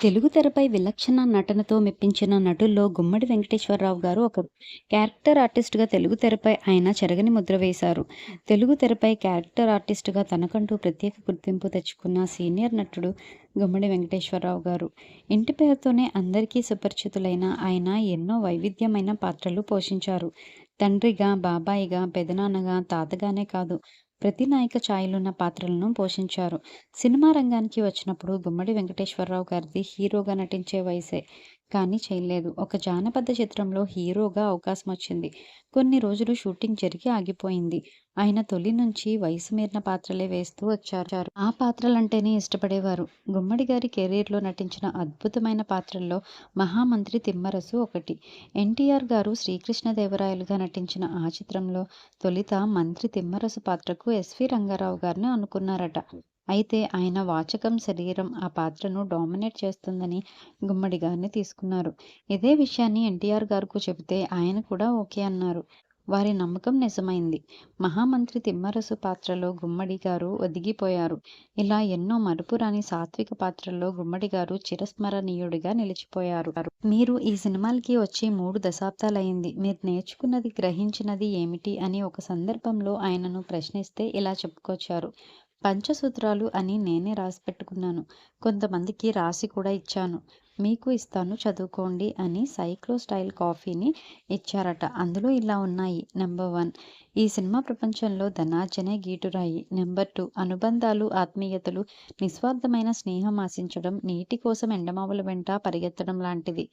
తెలుగు తెరపై విలక్షణ నటనతో మెప్పించిన నటుల్లో గుమ్మడి వెంకటేశ్వరరావు గారు ఒకరు. క్యారెక్టర్ ఆర్టిస్ట్‌గా తెలుగు తెరపై ఆయన చెరగని ముద్ర వేశారు. తెలుగు తెరపై క్యారెక్టర్ ఆర్టిస్ట్‌గా తనకంటూ ప్రత్యేక గుర్తింపు తెచ్చుకున్న సీనియర్ నటుడు గుమ్మడి వెంకటేశ్వరరావు గారు. ఇంటి పేరుతోనే అందరికీ సుపరిచితులైన ఆయన ఎన్నో వైవిధ్యమైన పాత్రలు పోషించారు. తండ్రిగా, బాబాయిగా, పెదనాన్నగా, తాతగానే కాదు ప్రతి నాయక ఛాయలున్న పాత్రలను పోషించారు. సినిమా రంగానికి వచ్చినప్పుడు గుమ్మడి వెంకటేశ్వరరావు గారిది హీరోగా నటించే వయసే. కానీ చేయలేదు. ఒక జానపద చిత్రంలో హీరోగా అవకాశం వచ్చింది కొన్ని రోజులు షూటింగ్ జరిగి ఆగిపోయింది. ఆయన తొలి నుంచి వయసు మీరిన పాత్రలే వేస్తూ వచ్చారు. ఆ పాత్రలంటేనే ఇష్టపడేవారు. గుమ్మడి గారి కెరీర్‌లో నటించిన అద్భుతమైన పాత్రల్లో మహామంత్రి తిమ్మరసు ఒకటి. ఎన్టీఆర్ గారు శ్రీకృష్ణదేవరాయలుగా నటించిన ఆ చిత్రంలో తొలిత మంత్రి తిమ్మరసు పాత్రకు ఎస్వి రంగారావు గారిని అనుకున్నారట. అయితే ఆయన వాచకం, శరీరం ఆ పాత్రను డామినేట్ చేస్తుందని గుమ్మడి గారిని తీసుకున్నారు. ఇదే విషయాన్ని ఎన్టీఆర్ గారుకు చెబితే ఆయన కూడా ఓకే అన్నారు. వారి నమ్మకం నిజమైంది. మహామంత్రి తిమ్మరసు పాత్రలో గుమ్మడి గారు ఒదిగిపోయారు. ఇలా ఎన్నో మరుపురాని సాత్విక పాత్రల్లో గుమ్మడి గారు చిరస్మరణీయుడిగా నిలిచిపోయారు. మీరు ఈ సినిమాలకి వచ్చి మూడు దశాబ్దాలైంది మీరు నేర్చుకున్నది, గ్రహించినది ఏమిటి అని ఒక సందర్భంలో ఆయనను ప్రశ్నిస్తే ఇలా చెప్పుకొచ్చారు. పంచసూత్రాలు అని నేనే రాసి పెట్టుకున్నాను కొంతమందికి రాసి కూడా ఇచ్చాను. మీకు ఇస్తాను చదువుకోండి అని సైక్లో స్టైల్ కాఫీని ఇచ్చారట. అందులో ఇలా ఉన్నాయి. నెంబర్ వన్ ఈ సినిమా ప్రపంచంలో ధనార్జనే గీటురాయి. నెంబర్ టూ అనుబంధాలు, ఆత్మీయతలు, నిస్వార్థమైన స్నేహం ఆశించడం, నీటి కోసం ఎండమావుల వెంట పరిగెత్తడం లాంటిది.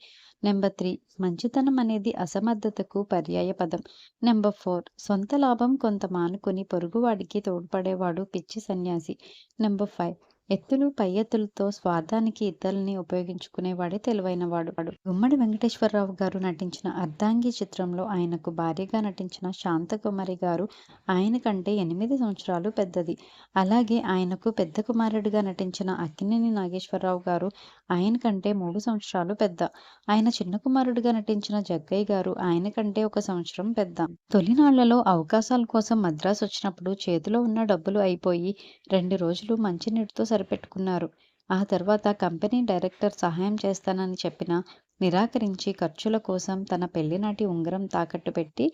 నెంబర్ త్రీ మంచితనం అనేది అసమర్థతకు పర్యాయ పదం నెంబర్ ఫోర్ సొంత లాభం కొంత మానుకుని పొరుగువాడికి తోడ్పడేవాడు పిచ్చి సన్యాసి. నెంబర్ ఫైవ్ ఎత్తులు పై ఎత్తులతో స్వార్థానికి ఇద్దరిని ఉపయోగించుకునేవాడే తెలివైనవాడు. గుమ్మడి వెంకటేశ్వరరావు గారు నటించిన అర్ధాంగి చిత్రంలో ఆయనకు భార్యగా నటించిన శాంతకుమారి గారు ఆయన కంటే ఎనిమిది సంవత్సరాలు పెద్దది. అలాగే ఆయనకు పెద్ద కుమారుడిగా నటించిన అక్కినేని నాగేశ్వరరావు గారు ఆయన కంటే మూడు సంవత్సరాలు పెద్ద. ఆయన చిన్న కుమారుడిగా నటించిన జగ్గయ్య గారు ఆయన కంటే ఒక సంవత్సరం పెద్ద. తొలినాళ్ళలో అవకాశాల కోసం మద్రాసు వచ్చినప్పుడు చేతిలో ఉన్న డబ్బులు అయిపోయి రెండు రోజులు మంచినీటితో సరిపెట్టుకున్నారు. ఆ తర్వాత కంపెనీ డైరెక్టర్ సహాయం చేస్తానని చెప్పినా నిరాకరించి ఖర్చుల కోసం తన పెళ్ళినాటి ఉంగరం తాకట్టు పెట్టి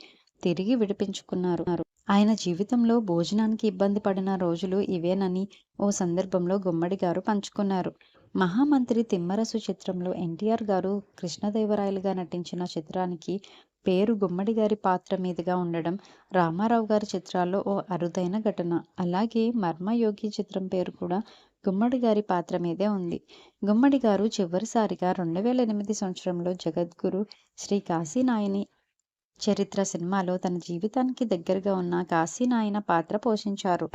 తిరిగి విడిపించుకున్నారు. ఆయన జీవితంలో భోజనానికి ఇబ్బంది పడిన రోజులు ఇవేనని ఓ సందర్భంలో గుమ్మడి గారు పంచుకున్నారు. మహామంత్రి తిమ్మరసు చిత్రంలో ఎన్టీఆర్ గారు కృష్ణదేవరాయలుగా నటించిన చిత్రానికి పేరు గుమ్మడి గారి పాత్ర మీదుగా ఉండడం రామారావు గారి చిత్రాల్లో ఓ అరుదైన ఘటన. అలాగే మర్మయోగి చిత్రం పేరు కూడా గుమ్మడి గారి పాత్ర మీదే ఉంది. గుమ్మడి గారు చివరిసారిగా రెండు వేల ఎనిమిది సంవత్సరంలో జగద్గురు శ్రీ కాశీనాయని చరిత్ర సినిమాలో తన జీవితానికి దగ్గరగా ఉన్న కాశీనాయన పాత్ర పోషించారు.